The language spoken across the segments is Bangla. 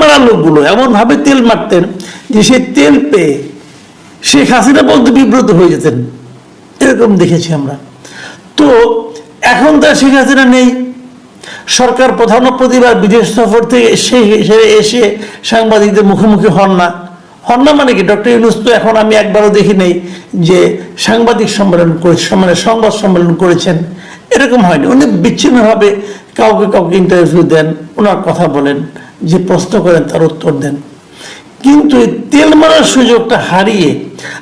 মারা লোকগুলো এমনভাবে তেল মারতেন যে সেই তেল পেয়ে শেখ হাসিনা বলতে বিব্রত হয়ে যেতেন। এরকম দেখেছি আমরা। তো এখন তো শেখ হাসিনা নেই। সরকার প্রধান প্রতিবার বিদেশ সফর থেকে এসে এসে সাংবাদিকদের মুখোমুখি হন না। হন না মানে কি? ডক্টর ইউনুস তো এখন আমি একবারও দেখি নাই যে সাংবাদিক সম্মেলন করে মানে সংবাদ সম্মেলন করেছেন। এরকম হয়নি। উনি বিচ্ছিন্নভাবে কাউকে কাউকে ইন্টারভিউ দেন, ওনার কথা বলেন, যে প্রশ্ন করেন, তার উত্তর দেন। কিন্তু এই তেল মারার সুযোগটা হারিয়ে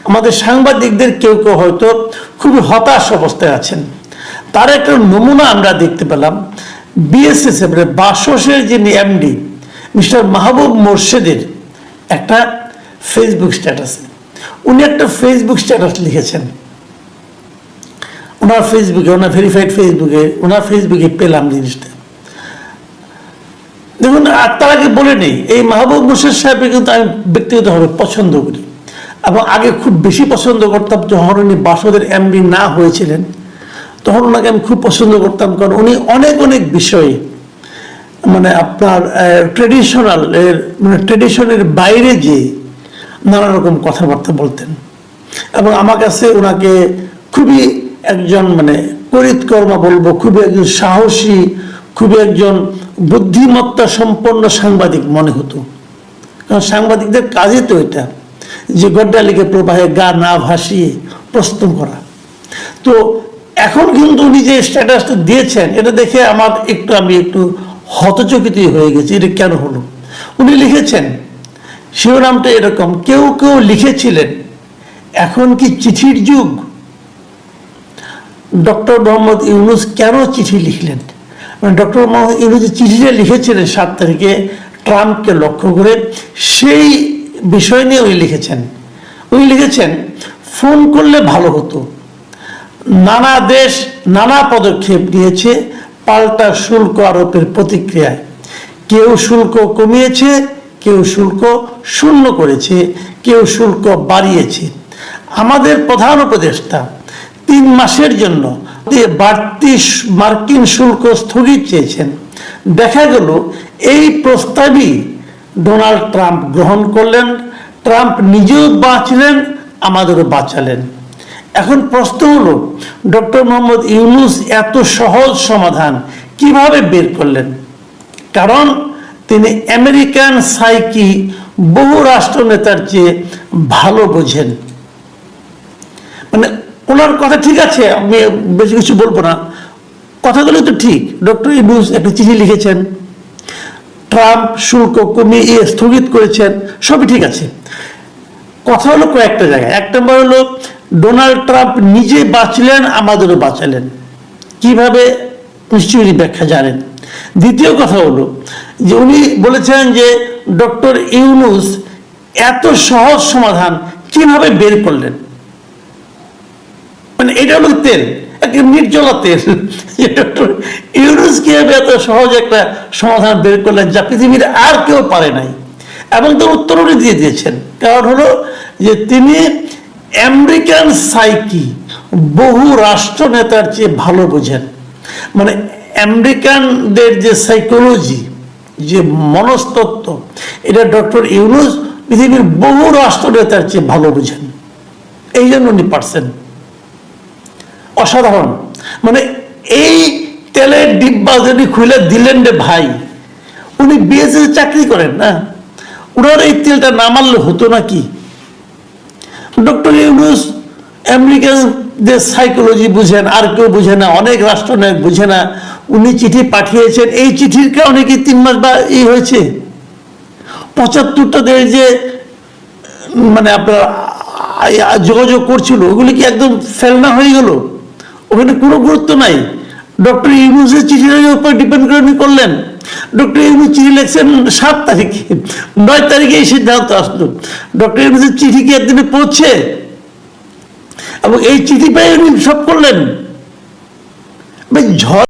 আমাদের সাংবাদিকদের কেউ কেউ হয়তো খুবই হতাশ অবস্থায় আছেন। তার একটা নমুনা আমরা দেখতে পেলাম। বিএসএস মানে বাসসের যিনি এমডি মিস্টার মাহবুব মোর্শেদের একটা ফেসবুক স্ট্যাটাসে উনি একটা ফেসবুক স্ট্যাটাস লিখেছেন। ওনার ফেসবুকে ওনার ভেরিফাইড ফেসবুকে ওনার ফেসবুকে পেলাম জিনিসটা। দেখুন, আর তার আগে বলে নেই, এই মাহবুব মুর্শিদ সাহেবকে কিন্তু আমি ব্যক্তিগতভাবে পছন্দ করি। এবং আগে খুব বেশি পছন্দ করতাম যখন উনি বাসদের এমডি না হয়েছিলেন, তখন ওনাকে আমি খুব পছন্দ করতাম, কারণ উনি অনেক অনেক বিষয়ে মানে আপনার ট্রেডিশনাল এর মানে ট্রেডিশনের বাইরে যে নানা রকম কথাবার্তা বলতেন। এবং আমার কাছে ওনাকে খুবই একজন মানে করিতকর্মা বলব খুবই একজন সাহসী খুবই একজন বুদ্ধিমত্তা সম্পন্ন সাংবাদিক মনে হতো। কারণ সাংবাদিকদের কাজই তো এটা, যে গড্ডালিকে প্রবাহে গা না ভাসিয়ে প্রশ্ন করা। তো এখন কিন্তু উনি যে স্ট্যাটাসটা দিয়েছেন, এটা দেখে আমার একটু, আমি একটু হতচকিতই হয়ে গেছি, এটা কেন হলো? উনি লিখেছেন, শিরোনামটা এরকম, কেউ কেউ লিখেছিলেন, এখন কি চিঠির যুগ? ডক্টর মোহাম্মদ ইউনুস কেন চিঠি লিখলেন? মানে ডক্টর মোহাম্মদ ইউনুস যে চিঠিটা লিখেছিলেন সাত তারিখে ট্রাম্পকে লক্ষ্য করে, সেই বিষয় নিয়ে উনি লিখেছেন। উনি লিখেছেন, ফোন করলে ভালো হতো। নানা দেশ নানা পদক্ষেপ নিয়েছে, পাল্টা শুল্ক আরোপের প্রতিক্রিয়ায়। কেউ শুল্ক কমিয়েছে, কেউ শুল্ক শূন্য করেছে, কেউ শুল্ক বাড়িয়েছে। আমাদের প্রধান উপদেষ্টা তিন মাসের জন্য বাড়তি মার্কিন শুল্ক স্থগিত চেয়েছেন। দেখা গেল, এই প্রস্তাবই ডোনাল্ড ট্রাম্প গ্রহণ করলেন, ট্রাম্প নিজেও বাঁচলেন, আমাদেরও বাঁচালেন। এখন প্রশ্ন হলো, ডক্টর মোহাম্মদ ইউনুস এত সহজ সমাধান কীভাবে বের করলেন? কারণ তিনি আমেরিকান সাইকি বহু রাষ্ট্র নেতার চেয়ে ভালো বোঝেন। মানে ওনার কথা ঠিক আছে, আমি বেশি কিছু বলব না। কথাগুলো তো ঠিক। ডক্টর ইউনুস একটা চিঠি লিখেছেন। ট্রাম্প, শুল্ক কমিয়ে স্থগিত করেছেন, সবই ঠিক আছে। কথা হলো কয়েকটা জায়গায়। এক নম্বর হলো, ডোনাল্ড ট্রাম্প নিজে বাঁচলেন, আমাদেরও বাঁচালেন। কীভাবে? নিশ্চয়ই ব্যাখ্যা জানেন। দ্বিতীয় কথা হলো, যে উনি বলেছেন যে ডক্টর ইউনুস এত সহজ সমাধান কীভাবে বের করলেন? মানে এটা হলো তেল, একটা নির্জলা তেল। ইউনুস কীভাবে এত সহজ একটা সমাধান বের করলেন যা পৃথিবীর আর কেউ পারে নাই। এবং তার উত্তর উনি দিয়ে দিয়েছেন। কারণ হলো যে তিনি আমেরিকান সাইকি, বহু রাষ্ট্র নেতার চেয়ে ভালো বোঝেন। মানে আমেরিকানদের যে সাইকোলজি, যে মনস্তত্ত্ব, এটা ডক্টর ইউনুস পৃথিবীর বহু রাষ্ট্র নেতার চেয়ে ভালো বোঝেন। এই জন্য উনি পারছেন। অসাধারণ। মানে এই তেলের ডিব্বা যদি খুলে দিলেন রে ভাই, উনি বিএসএ চাকরি করেন না? ওনার এই তেলটা না মারলে হতো নাকি? ডক্টর ইউনুস আমেরিকানদের সাইকোলজি বুঝেন, আর কেউ বুঝে না, অনেক রাষ্ট্রনায়ক বুঝে না, উনি চিঠি পাঠিয়েছেন। এই চিঠির কারণে কি তিন মাস বা ই হয়েছে? পঁচাত্তরটা দেশ যে মানে আপনার যোগাযোগ করছিল, ওগুলি কি একদম ফেলনা হয়ে গেল? ওখানে কোনো গুরুত্ব নাই। ডক্টর ইউনুসের চিঠির উপর ডিপেন্ড করে উনি করলেন। ডক্টর ইউনুস চিঠি লিখছেন সাত তারিখে, নয় তারিখে এই সিদ্ধান্ত আসলো। ডক্টর ইউনুসের চিঠি কি একদিনে পড়ছে এবং এই চিঠি পেয়ে উনি সব করলেন। ঝড়